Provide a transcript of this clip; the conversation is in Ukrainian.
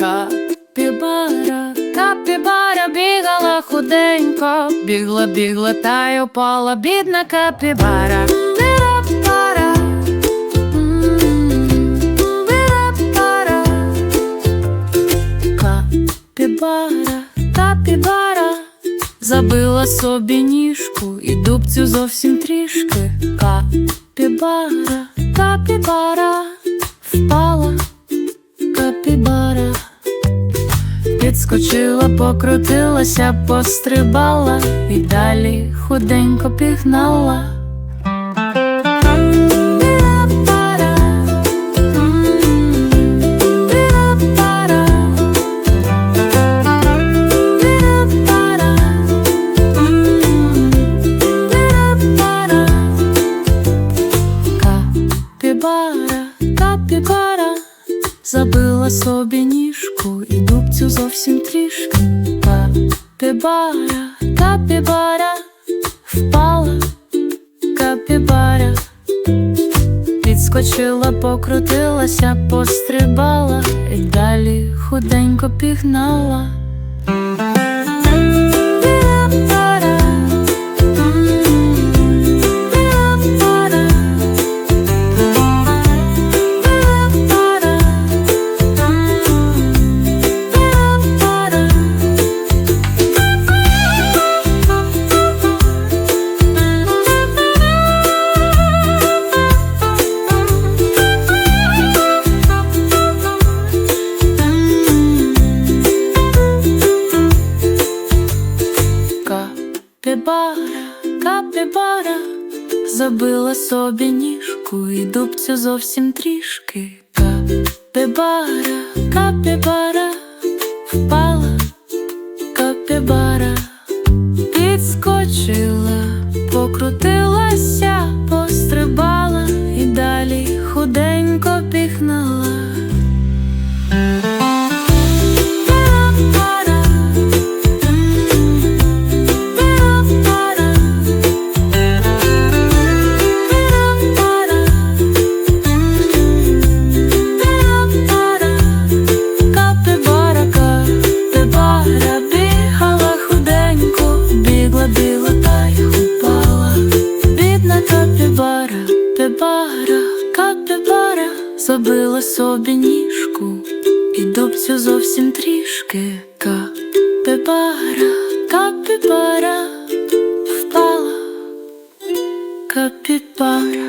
Капібара, капібара бігала худенько, бігла, бігла та й упала, бідна капібара. Біра-бара, м, біра-бара. Капібара, капібара, забила собі ніжку і дубцю зовсім трішки. Капібара, капібара, Підскочила, покрутилася, пострибала і далі худенько пігнала. Капібара, капібара, забила собі ніжку і дубцю зовсім трішки. Капібара, капібара, впала капібара. Підскочила, покрутилася, пострибала і далі худенько пігнала. Капібара, капібара, забила собі ніжку і дубцю зовсім трішки. Капібара, капібара, впала капібара, підскочила, покрутилася, пібара, капібара, забила собі ніжку і добцю зовсім трішки. Капібара, капібара, впала капібара.